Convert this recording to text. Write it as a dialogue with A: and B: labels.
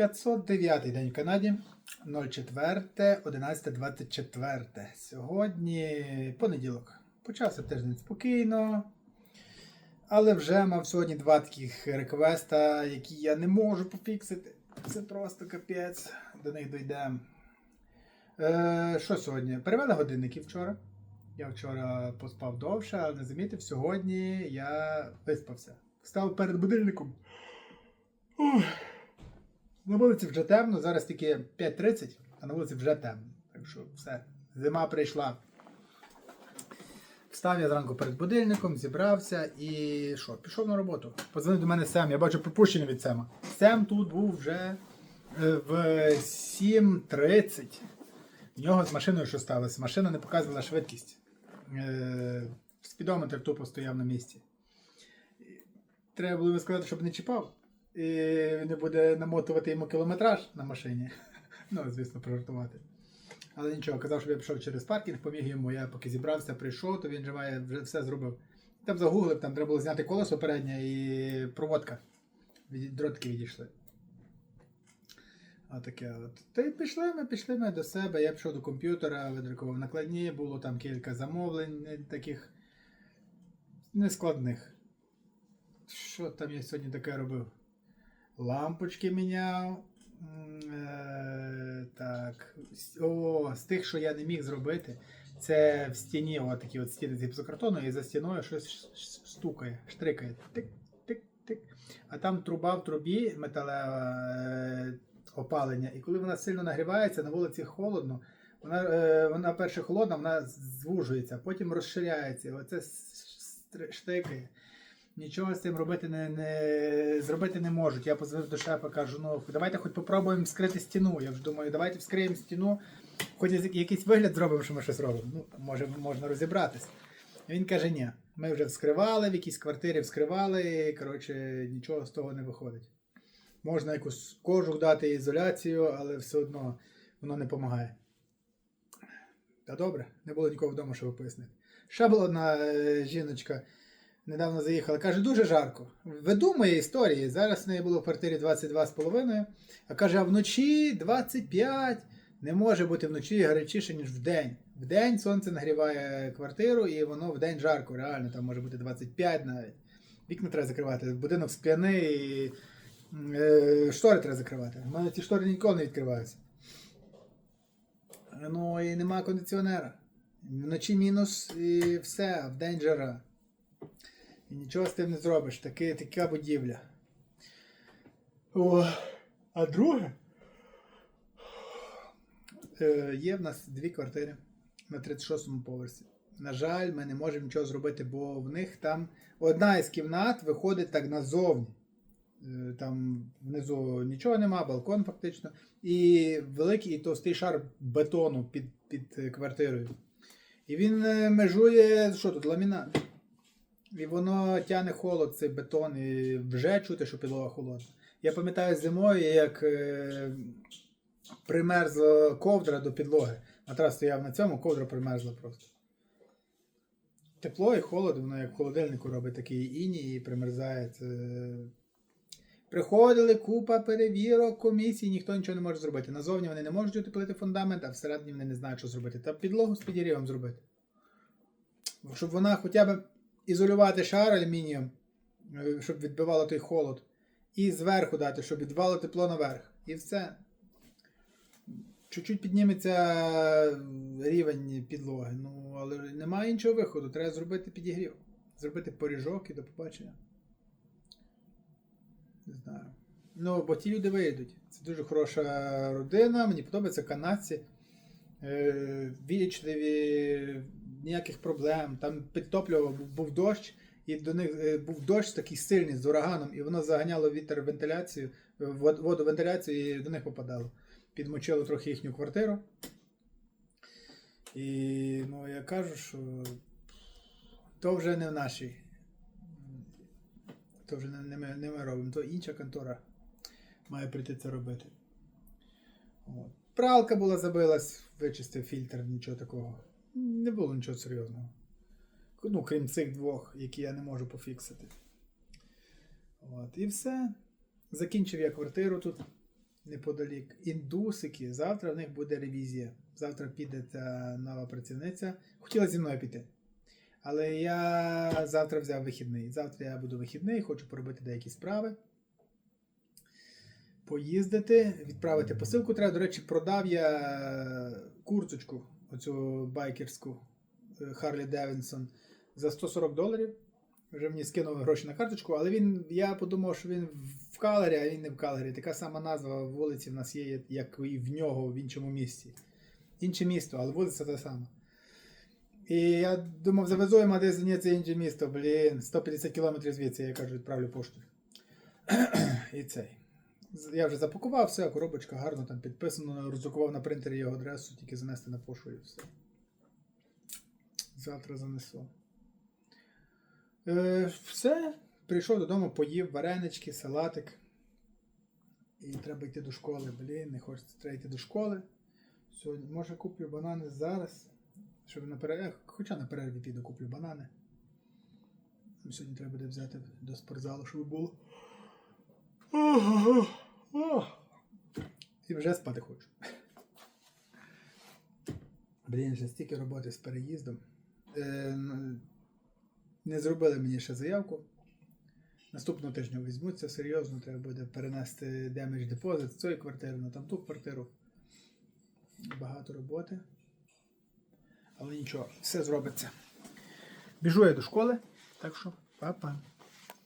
A: 509 день в Канаді. 04, 11, 24. Сьогодні понеділок. Почався тиждень спокійно. Але вже мав сьогодні два таких реквеста, які я не можу пофіксити. Це просто капець. До них дійдемо. Е, що сьогодні? Перевели годинники вчора. Я вчора поспав довше, але не замітив, сьогодні я виспався. Встав перед будильником. Ух. На вулиці вже темно, зараз тільки 5.30, а на вулиці вже темно. Так що все, зима прийшла. Встав я зранку перед будильником, зібрався і що, пішов на роботу. Позвонив до мене Сем, я бачу пропущення від Сема. Сем тут був вже е, в 7.30. В нього з машиною що сталося? Машина не показувала швидкість. Е, Спідометр тупо стояв на місці. Треба було сказати, щоб не чіпав. І не буде намотувати йому кілометраж на машині. Ну, звісно, прожартувати. Але нічого, казав, щоб я пішов через паркінг, поміг йому. Я поки зібрався, прийшов, то він же має вже все зробив. Там загуглив, там треба було зняти колесо переднє і проводка. Дротики відійшли. Отаке от. Та й пішли ми, пішли ми до себе. Я пішов до комп'ютера, видрукував накладні, було там кілька замовлень таких нескладних. Що там я сьогодні таке робив? Лампочки міняв. Е, Так. О, з тих, що я не міг зробити, це в стіні, от такі от стіни з гіпсокартону, і за стіною щось стукає, штрикає. Тик-тик-тик. А там труба в трубі металеве опалення. І коли вона сильно нагрівається, на вулиці холодно, вона, е, вона перше холодна, вона звужується, потім розширяється. Оце штикає. Нічого з цим робити не, не, зробити не можуть. Я позвонив до шефа, кажу, ну давайте хоч попробуємо вскрити стіну. Я вже думаю, давайте вскриємо стіну, хоч якийсь вигляд зробимо, що ми щось робимо. Ну, може, можна розібратись. Він каже, ні, ми вже вскривали, в якійсь квартирі вскривали, коротше, нічого з того не виходить. Можна якусь кожух дати ізоляцію, але все одно воно не допомагає. Та добре, не було нікого вдома, щоб пояснити. Ще була одна е, жіночка, недавно заїхала, каже, дуже жарко. Видумує історії. Зараз в неї було в квартирі 22,5, а каже, а вночі 25. Не може бути вночі гарячіше, ніж вдень. Вдень сонце нагріває квартиру, і воно вдень жарко, реально, там може бути 25 навіть. Вікна треба закривати, будинок скляний, і, е, штори треба закривати. У мене ці штори ніколи не відкриваються. Ну і нема кондиціонера. Вночі мінус і все, а вдень жара. І нічого з тим не зробиш. Таки, така будівля. О, а друге. Е, є в нас дві квартири на 36-му поверсі. На жаль, ми не можемо нічого зробити, бо в них там одна із кімнат виходить так назовні. Е, Там внизу нічого нема, балкон фактично. І великий і товстий шар бетону під, під квартирою. І він е, межує, що тут, ламінат. І воно тягне холод, цей бетон, і вже чути, що підлога холодна. Я пам'ятаю зимою, як е, примерзла ковдра до підлоги. Матрас стояв на цьому, ковдра примерзла просто. Тепло і холод, воно як в холодильнику робить такий іній і примерзає. Це... Приходили купа перевірок, комісій, ніхто нічого не може зробити. Назовні вони не можуть утеплити фундамент, а всередині вони не знають, що зробити. Та підлогу з підігрівом зробити. Щоб вона хоча б ізолювати шар алюмінієм, е, щоб відбивало той холод. І зверху дати, щоб відбивало тепло наверх. І все. Чуть-чуть підніметься рівень підлоги. Ну, але немає іншого виходу. Треба зробити підігрів. Зробити поріжок і до побачення. Не знаю. Ну, бо ті люди вийдуть. Це дуже хороша родина, мені подобаються канадці. Е, вічливі, ніяких проблем. Там підтоплював, був- дощ, і до них е, був дощ такий сильний з ураганом, і воно заганяло вітер вентиляцію, е, вод- водовентиляцію і до них попадало. Підмочило трохи їхню квартиру. І ну, я кажу, що то вже не в нашій. То вже не, ми, не ми робимо, то інша контора має прийти це робити. От. Пралка була забилась, вичистив фільтр, нічого такого. Не було нічого серйозного. Ну, крім цих двох, які я не можу пофіксити. От. І все. Закінчив я квартиру тут. неподалік. Індусики. Завтра в них буде ревізія. Завтра піде та нова працівниця. Хотіла зі мною піти. Але я завтра взяв вихідний. Завтра я буду вихідний, хочу поробити деякі справи. Поїздити, відправити посилку. Треба, до речі, продав я курточку, оцю байкерську Харлі Девінсон за 140 доларів. Вже мені скинули гроші на карточку, але він, я подумав, що він в Калері, а він не в Калері. Така сама назва вулиці в нас є, як і в нього в іншому місті. Інше місто, але вулиця та сама. І я думав, завезу йому десь це інше місто, блін, 150 кілометрів звідси, я кажу, відправлю пошту. І цей. Я вже запакував все, коробочка гарно там підписано, роздрукував на принтері його адресу, тільки занести на пошту і все. Завтра занесу. Е, все. Прийшов додому, поїв варенички, салатик. І треба йти до школи. Блін, не хочеться треба йти до школи. Сьогодні, може, куплю банани зараз. Щоб на перерві, хоча на перерві піду куплю банани. Сьогодні треба буде взяти до спортзалу, щоб було. І вже спати хочу. Блін, вже стільки роботи з переїздом. Е, не зробили мені ще заявку. Наступного тижня візьмуться серйозно, треба буде перенести damage депозит з цієї квартири на там ту квартиру. Багато роботи. Але нічого, все зробиться. Біжу я до школи, так що па-па.